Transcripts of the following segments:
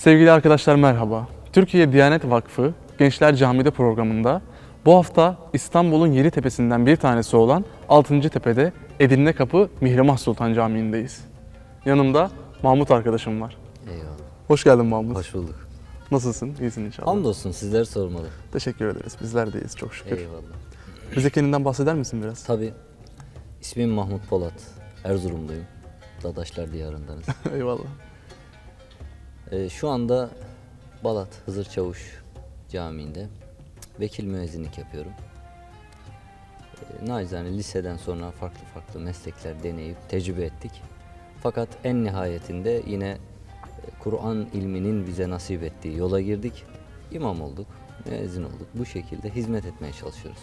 Sevgili arkadaşlar merhaba. Türkiye Diyanet Vakfı Gençler Camii'de programında bu hafta İstanbul'un yedi tepesinden bir tanesi olan 6. Tepe'de Edirne Kapı Mihrimah Sultan Camii'ndeyiz. Yanımda Mahmut arkadaşım var. Eyvallah. Hoş geldin Mahmut. Hoş bulduk. Nasılsın? İyisin inşallah. Hamdolsun sizler sormalı. Teşekkür ederiz. Bizler deyiz çok şükür. Eyvallah. Bize kendinden bahseder misin biraz? Tabii. İsmim Mahmut Polat. Erzurumluyum. Dadaşlar diyarındanız. Eyvallah. Ee, şu anda Balat Hızır Çavuş Camii'nde vekil müezzinlik yapıyorum. Ee, nacizane liseden sonra farklı farklı meslekler deneyip tecrübe ettik. Fakat en nihayetinde yine e, Kur'an ilminin bize nasip ettiği yola girdik. İmam olduk, müezzin olduk. Bu şekilde hizmet etmeye çalışıyoruz.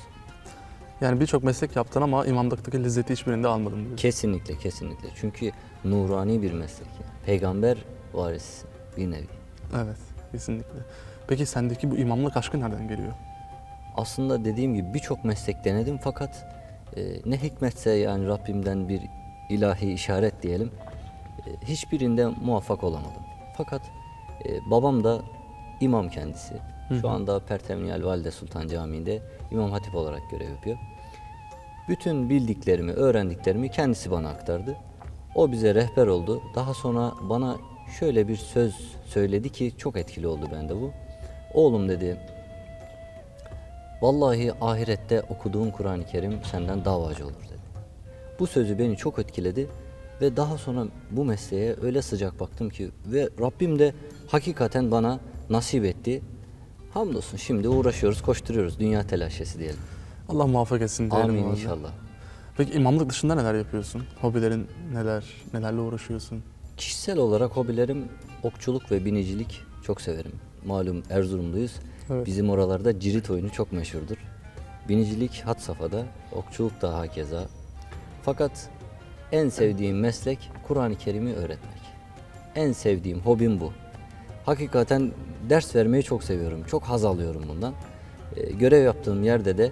Yani birçok meslek yaptın ama imamlıktaki lezzeti hiçbirinde almadın diyorsun. Kesinlikle kesinlikle. Çünkü nurani bir meslek. Peygamber varisi bir nevi. Evet, kesinlikle. Peki sendeki bu imamlık aşkı nereden geliyor? Aslında dediğim gibi birçok meslek denedim fakat e, ne hikmetse yani Rabbimden bir ilahi işaret diyelim. e, hiçbirinde muvaffak olamadım. Fakat e, babam da imam kendisi. Şu anda Pertemniyel Valide Sultan Camii'nde imam hatip olarak görev yapıyor. Bütün bildiklerimi, öğrendiklerimi kendisi bana aktardı. O bize rehber oldu. Daha sonra bana şöyle bir söz söyledi ki çok etkili oldu bende bu. Oğlum dedi, Vallahi ahirette okuduğun Kur'an-ı Kerim senden davacı olur dedi. Bu sözü beni çok etkiledi ve daha sonra bu mesleğe öyle sıcak baktım ki ve Rabbim de hakikaten bana nasip etti. Hamdolsun şimdi uğraşıyoruz, koşturuyoruz. Dünya telaşesi diyelim. Allah muvaffak etsin diyelim. Amin inşallah. Peki imamlık dışında neler yapıyorsun? Hobilerin neler? Nelerle uğraşıyorsun? Kişisel olarak hobilerim okçuluk ve binicilik çok severim. Malum Erzurumluyuz. Evet. Bizim oralarda cirit oyunu çok meşhurdur. Binicilik had safhada, okçuluk da hakeza. Fakat en sevdiğim meslek Kur'an-ı Kerim'i öğretmek. En sevdiğim hobim bu. Hakikaten ders vermeyi çok seviyorum. Çok haz alıyorum bundan. Ee, görev yaptığım yerde de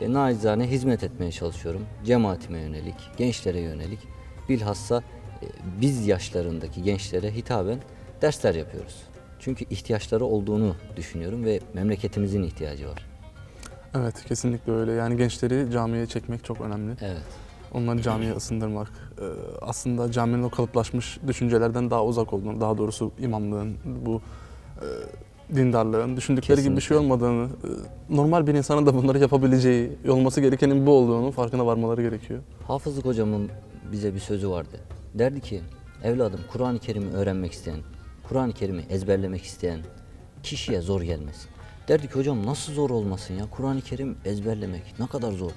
e, naçizane hizmet etmeye çalışıyorum. Cemaatime yönelik, gençlere yönelik. Bilhassa e, biz yaşlarındaki gençlere hitaben dersler yapıyoruz. Çünkü ihtiyaçları olduğunu düşünüyorum ve memleketimizin ihtiyacı var. Evet, kesinlikle öyle. Yani gençleri camiye çekmek çok önemli. Evet. Onları camiye ısındırmak. Ee, aslında caminin o kalıplaşmış düşüncelerden daha uzak olduğunu, daha doğrusu imamlığın, bu e, dindarlığın düşündükleri gibi bir şey Kesinlikle. olmadığını, e, normal bir insanın da bunları yapabileceği, olması gerekenin bu olduğunu farkına varmaları gerekiyor. Hafızlık hocamın bize bir sözü vardı. Derdi ki, evladım Kur'an-ı Kerim'i öğrenmek isteyen, Kur'an-ı Kerim'i ezberlemek isteyen kişiye zor gelmesin. Derdi ki hocam nasıl zor olmasın ya Kur'an-ı Kerim ezberlemek ne kadar zor.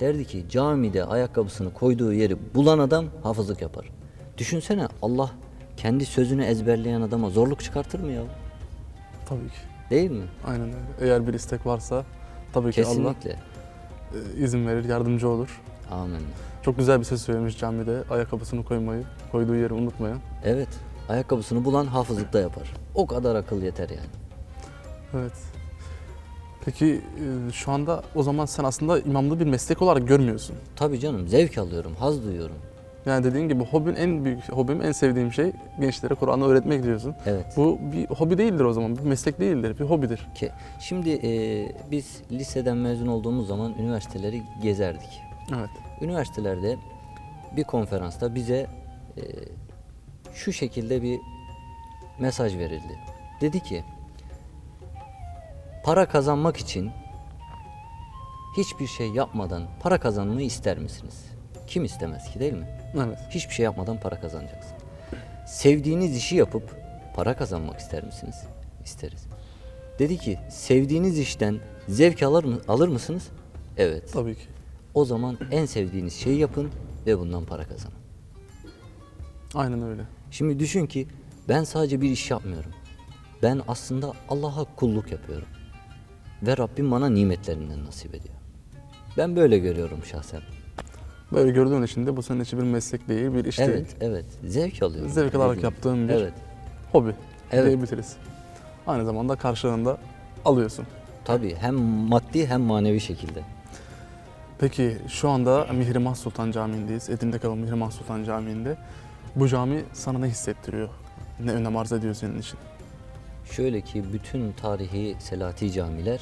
Derdi ki camide ayakkabısını koyduğu yeri bulan adam hafızlık yapar. Düşünsene Allah kendi sözünü ezberleyen adama zorluk çıkartır mı ya? Tabii ki. Değil mi? Aynen öyle. Eğer bir istek varsa tabii ki Allah Kesinlikle. e, izin verir, yardımcı olur. Amin. Çok güzel bir söz söylemiş camide. Ayakkabısını koymayı, koyduğu yeri unutmayan. Evet. Ayakkabısını bulan hafızlıkta yapar. O kadar akıl yeter yani. Evet. Peki e, şu anda o zaman sen aslında imamlığı bir meslek olarak görmüyorsun. Tabii canım zevk alıyorum, haz duyuyorum. Yani dediğin gibi hobin en büyük hobim, en sevdiğim şey gençlere Kur'an'ı öğretmek diyorsun. Evet. Bu bir hobi değildir o zaman, bir meslek değildir, bir hobidir. Ki şimdi e, biz liseden mezun olduğumuz zaman üniversiteleri gezerdik. Evet. Üniversitelerde bir konferansta bize e, şu şekilde bir mesaj verildi. Dedi ki para kazanmak için hiçbir şey yapmadan para kazanmayı ister misiniz? Kim istemez ki değil mi? Evet. Hiçbir şey yapmadan para kazanacaksın. Sevdiğiniz işi yapıp para kazanmak ister misiniz? İsteriz. Dedi ki sevdiğiniz işten zevk alır mı alır mısınız? Evet. Tabii ki. O zaman en sevdiğiniz şeyi yapın ve bundan para kazanın. Aynen öyle. Şimdi düşün ki ben sadece bir iş yapmıyorum. Ben aslında Allah'a kulluk yapıyorum. Ve Rabbim bana nimetlerinden nasip ediyor. Ben böyle görüyorum şahsen. Böyle gördüğün için de bu senin için bir meslek değil, bir iş evet, değil. evet. Zevk alıyorum. Zevk alarak yaptığın bir Evet. hobi Evet. diyebiliriz. Aynı zamanda karşılığında alıyorsun. Tabii hem maddi hem manevi şekilde. Peki şu anda Mihrimah Sultan Camii'ndeyiz. Edirne Kalı Mihrimah Sultan Camii'nde. Bu cami sana ne hissettiriyor? Ne önem arz ediyor senin için? Şöyle ki bütün tarihi Selati camiler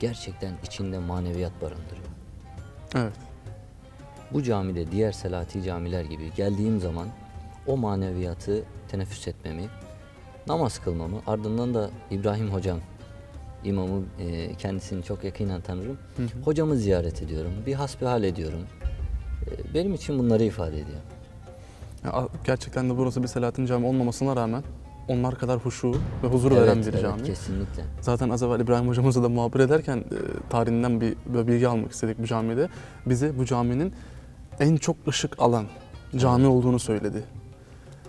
gerçekten içinde maneviyat barındırıyor. Evet. Bu camide diğer Selati camiler gibi geldiğim zaman o maneviyatı teneffüs etmemi, namaz kılmamı, ardından da İbrahim hocam, imamı e, kendisini çok yakinen tanırım. Hocamı ziyaret ediyorum, bir hasbihal ediyorum. E, benim için bunları ifade ediyor. Ya, gerçekten de burası bir Selahattin Camii olmamasına rağmen onlar kadar huşu ve huzur veren evet, bir evet, cami. kesinlikle. Zaten az evvel İbrahim hocamızla da muhabbet ederken e, tarihinden bir böyle bilgi almak istedik bu camide. Bize bu caminin en çok ışık alan cami olduğunu söyledi.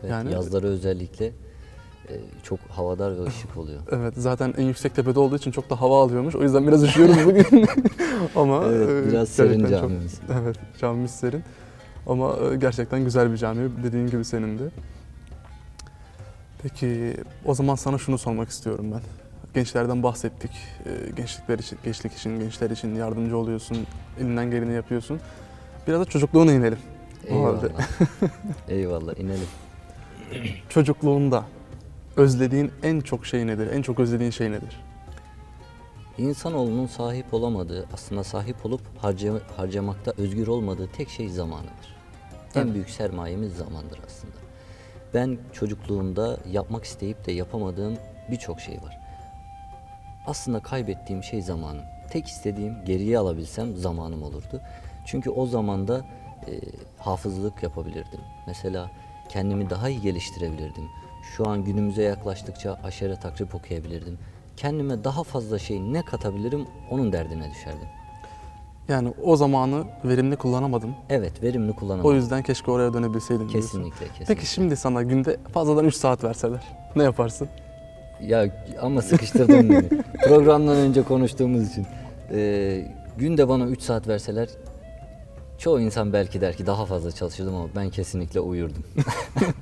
Evet, Yani- yazları özellikle çok havadar ve ışık oluyor. Evet zaten en yüksek tepede olduğu için çok da hava alıyormuş. O yüzden biraz üşüyoruz bugün. Ama Evet, e, biraz serin gerçekten çok- camimiz. evet camimiz serin. Ama e, gerçekten güzel bir cami dediğin gibi senin de. Peki o zaman sana şunu sormak istiyorum ben. Gençlerden bahsettik. E, Gençlikler için, gençlik için, gençler için yardımcı oluyorsun. Elinden geleni yapıyorsun. Biraz da çocukluğuna inelim. Eyvallah. Eyvallah inelim. Çocukluğunda özlediğin en çok şey nedir? En çok özlediğin şey nedir? İnsanoğlunun sahip olamadığı, aslında sahip olup harca- harcamakta özgür olmadığı tek şey zamanıdır. En Evet. büyük sermayemiz zamandır aslında. Ben çocukluğumda yapmak isteyip de yapamadığım birçok şey var. Aslında kaybettiğim şey zamanım. Tek istediğim geriye alabilsem zamanım olurdu. Çünkü o zamanda e, hafızlık yapabilirdim. Mesela kendimi daha iyi geliştirebilirdim. Şu an günümüze yaklaştıkça aşere takrip okuyabilirdim. Kendime daha fazla şey ne katabilirim onun derdine düşerdim. Yani o zamanı verimli kullanamadım. Evet verimli kullanamadım. O yüzden keşke oraya dönebilseydim. diyorsun. Kesinlikle kesinlikle. Peki şimdi sana günde fazladan 3 saat verseler ne yaparsın? Ya ama sıkıştırdın beni. Programdan önce konuştuğumuz için. Ee, günde bana 3 saat verseler çoğu insan belki der ki daha fazla çalışırdım ama ben kesinlikle uyurdum.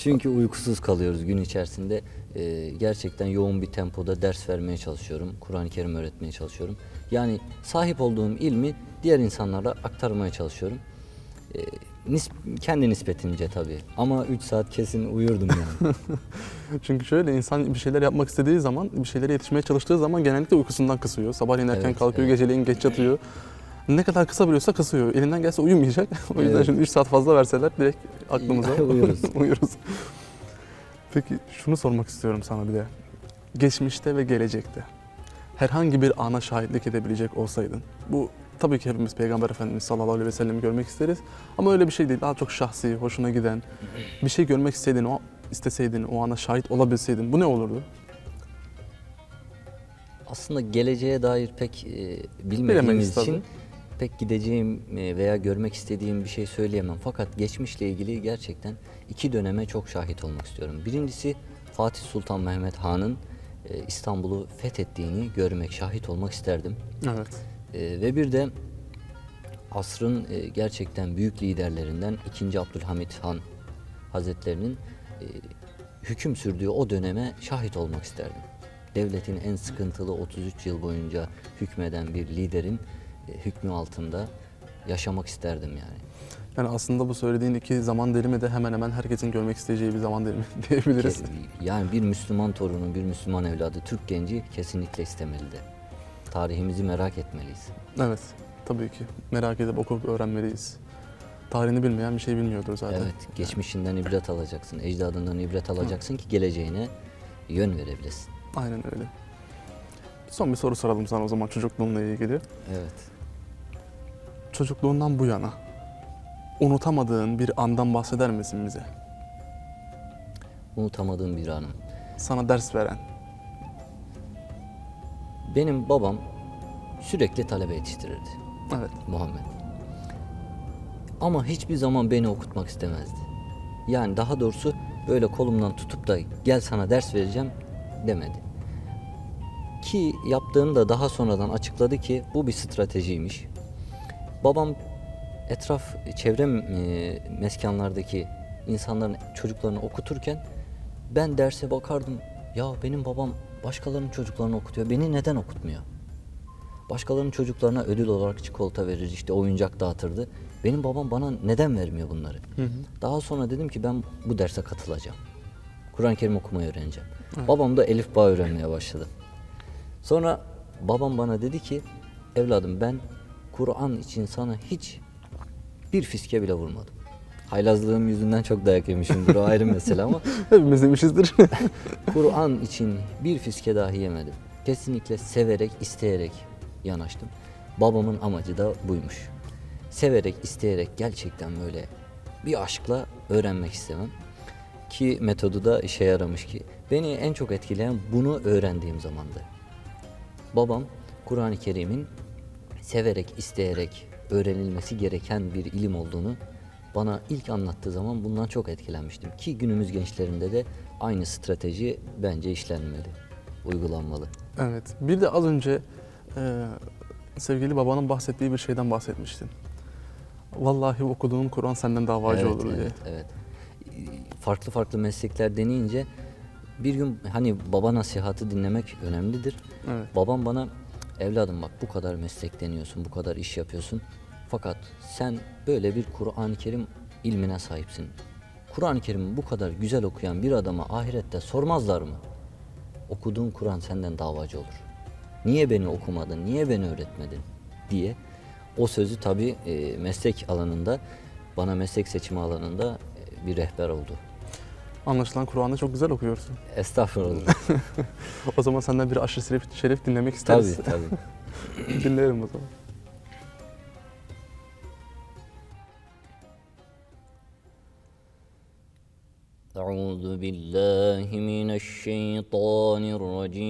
Çünkü uykusuz kalıyoruz gün içerisinde. Ee, gerçekten yoğun bir tempoda ders vermeye çalışıyorum. Kur'an-ı Kerim öğretmeye çalışıyorum. Yani sahip olduğum ilmi diğer insanlara aktarmaya çalışıyorum. Ee, nis- kendi nispetimce tabii. Ama 3 saat kesin uyurdum yani. Çünkü şöyle insan bir şeyler yapmak istediği zaman, bir şeylere yetişmeye çalıştığı zaman genellikle uykusundan kısıyor. Sabahleyin erken Evet, kalkıyor, evet. geceleyin geç yatıyor. Ne kadar kısabiliyorsa kısıyor. Elinden gelse uyumayacak. o yüzden Evet. şimdi 3 saat fazla verseler direkt aklımıza Uyuruz. uyuruz. Peki şunu sormak istiyorum sana bir de. Geçmişte ve gelecekte herhangi bir ana şahitlik edebilecek olsaydın. Bu tabii ki hepimiz Peygamber Efendimiz sallallahu aleyhi ve sellem'i görmek isteriz. Ama öyle bir şey değil. Daha çok şahsi, hoşuna giden bir şey görmek istediğin, o isteseydin, o ana şahit olabilseydin bu ne olurdu? Aslında geleceğe dair pek e, Bilemeyiz bilmediğimiz tabii. için pek gideceğim e, veya görmek istediğim bir şey söyleyemem. Fakat geçmişle ilgili gerçekten iki döneme çok şahit olmak istiyorum. Birincisi Fatih Sultan Mehmet Han'ın e, İstanbul'u fethettiğini görmek, şahit olmak isterdim. Evet. E, ve bir de asrın gerçekten büyük liderlerinden 2. Abdülhamit Han Hazretlerinin hüküm sürdüğü o döneme şahit olmak isterdim. Devletin en sıkıntılı 33 yıl boyunca hükmeden bir liderin hükmü altında yaşamak isterdim yani. Yani aslında bu söylediğin iki zaman dilimi de hemen hemen herkesin görmek isteyeceği bir zaman dilimi diyebiliriz. Yani bir Müslüman torunu, bir Müslüman evladı, Türk genci kesinlikle istemeli de. Tarihimizi merak etmeliyiz. Evet, tabii ki. Merak edip okup öğrenmeliyiz. Tarihini bilmeyen bir şey bilmiyordur zaten. Evet, geçmişinden ibret alacaksın, ecdadından ibret alacaksın ki geleceğine yön verebilesin. Aynen öyle. Son bir soru soralım sana o zaman çocukluğunla ilgili. Evet. Çocukluğundan bu yana unutamadığın bir andan bahseder misin bize? Unutamadığım bir anım. Sana ders veren. Benim babam sürekli talebe yetiştirirdi Evet. Muhammed. Ama hiçbir zaman beni okutmak istemezdi. Yani daha doğrusu böyle kolumdan tutup da gel sana ders vereceğim demedi. Ki yaptığını da daha sonradan açıkladı ki bu bir stratejiymiş. Babam etraf çevre e, meskanlardaki insanların çocuklarını okuturken ben derse bakardım. Ya benim babam başkalarının çocuklarını okutuyor. Beni neden okutmuyor? Başkalarının çocuklarına ödül olarak çikolata verir, işte oyuncak dağıtırdı. Benim babam bana neden vermiyor bunları? Daha sonra dedim ki ben bu derse katılacağım. Kur'an-ı Kerim okumayı öğreneceğim. Babam da Elif Bağ öğrenmeye başladı. Sonra babam bana dedi ki evladım ben Kur'an için sana hiç bir fiske bile vurmadım. Haylazlığım yüzünden çok dayak yemişimdir o ayrı mesele ama Hepimiz demişizdir. Kur'an için bir fiske dahi yemedim. Kesinlikle severek, isteyerek yanaştım. Babamın amacı da buymuş. Severek, isteyerek gerçekten böyle bir aşkla öğrenmek istemem. Ki metodu da işe yaramış ki. Beni en çok etkileyen bunu öğrendiğim zamandı. Babam Kur'an-ı Kerim'in severek, isteyerek öğrenilmesi gereken bir ilim olduğunu bana ilk anlattığı zaman bundan çok etkilenmiştim. Ki günümüz gençlerinde de aynı strateji bence işlenmeli, uygulanmalı. evet. Bir de az önce e, sevgili babanın bahsettiği bir şeyden bahsetmiştin. Vallahi okuduğun Kur'an senden davacı evet, olur diye. evet, evet. Farklı farklı meslekler deneyince bir gün hani baba nasihatı dinlemek önemlidir. Evet. Babam bana evladım bak bu kadar meslek deniyorsun, bu kadar iş yapıyorsun. Fakat sen böyle bir Kur'an-ı Kerim ilmine sahipsin. Kur'an-ı Kerim'i bu kadar güzel okuyan bir adama ahirette sormazlar mı? Okuduğun Kur'an senden davacı olur. Niye beni okumadın, niye beni öğretmedin diye. O sözü tabii e, meslek alanında, bana meslek seçimi alanında e, bir rehber oldu. Anlaşılan Kur'an'ı çok güzel okuyorsun. Estağfurullah. O zaman senden bir aşırı şerif, şerif dinlemek tabii isteriz. tabii. Dinlerim o zaman. أعوذ بالله من الشيطان الرجيم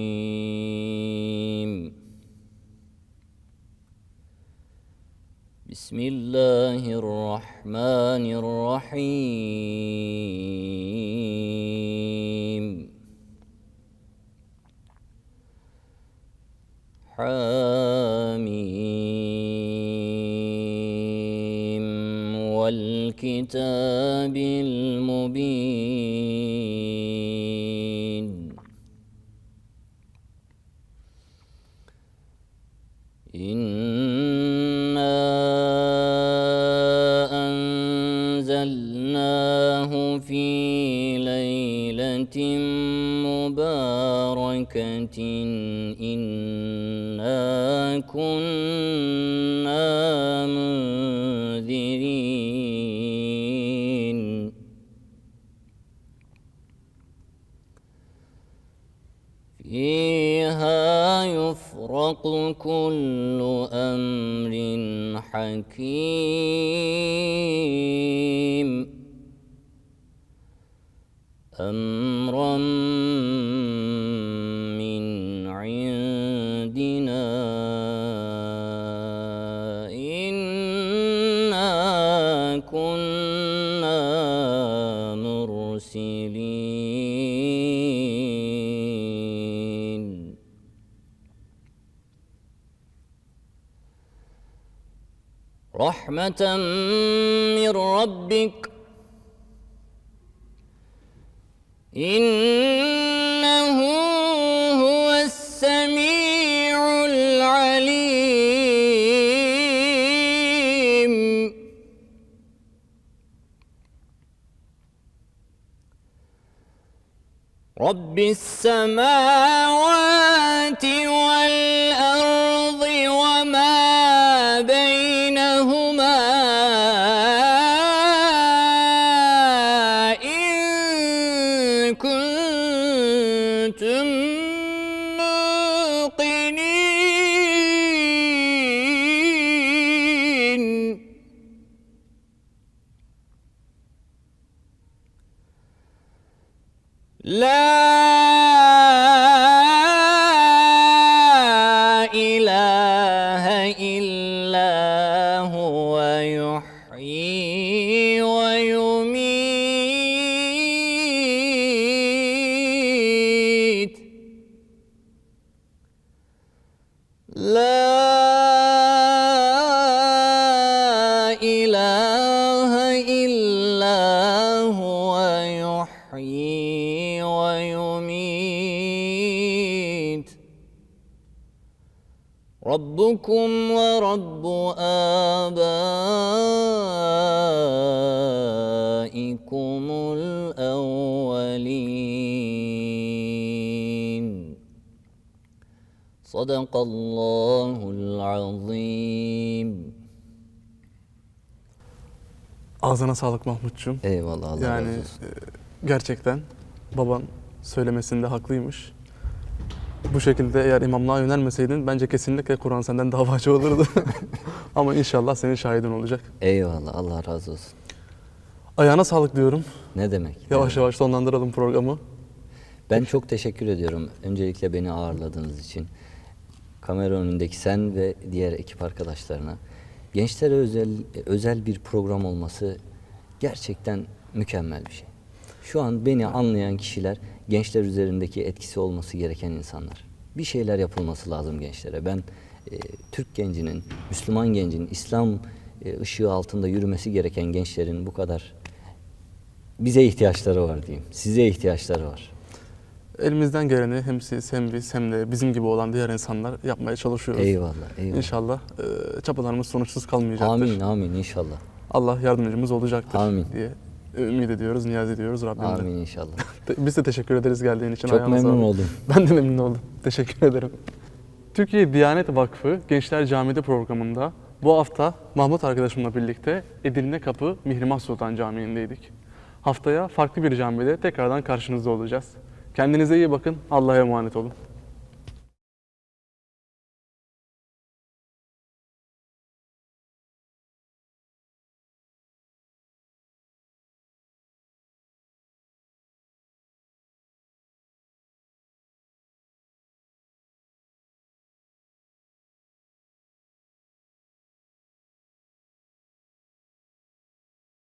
بسم الله الرحمن الرحيم. حميم والكتاب المبين. أمرا من عندنا. إنا كنا مرسلين. رحمة من ربك رب السماوات والأرض وما بينهما إن كنتم موقنين. لا ربكم ورب آبائكم الأولين صدق الله العظيم Ağzına sağlık Mahmutcuğum. Eyvallah Allah yani, razı olsun. E, gerçekten baban söylemesinde haklıymış. Bu şekilde eğer imamlığa yönelmeseydin bence kesinlikle Kur'an senden davacı olurdu. Ama inşallah senin şahidin olacak. Eyvallah Allah razı olsun. Ayağına sağlık diyorum. Ne demek? Yavaş yavaş sonlandıralım programı. Ben çok teşekkür ediyorum. Öncelikle beni ağırladığınız için. Kamera önündeki sen ve diğer ekip arkadaşlarına. Gençlere özel özel bir program olması gerçekten mükemmel bir şey. Şu an beni anlayan kişiler gençler üzerindeki etkisi olması gereken insanlar. Bir şeyler yapılması lazım gençlere. Ben e, Türk gencinin, Müslüman gencin, İslam e, ışığı altında yürümesi gereken gençlerin bu kadar bize ihtiyaçları var diyeyim. Size ihtiyaçları var. Elimizden geleni hem siz hem biz hem de bizim gibi olan diğer insanlar yapmaya çalışıyoruz. Eyvallah, eyvallah. İnşallah e, çabalarımız sonuçsuz kalmayacaktır. Amin, amin inşallah. Allah yardımcımız olacaktır Amin. diye ümit ediyoruz, niyaz ediyoruz Rabbimden. Amin inşallah. Biz de teşekkür ederiz geldiğin için. Çok Ayağına memnun oldum. Ben de memnun oldum. Teşekkür ederim. Türkiye Diyanet Vakfı Gençler Camide programında bu hafta Mahmut arkadaşımla birlikte Edirne Kapı Mihrimah Sultan Camii'ndeydik. Haftaya farklı bir camide tekrardan karşınızda olacağız. Kendinize iyi bakın. Allah'a emanet olun.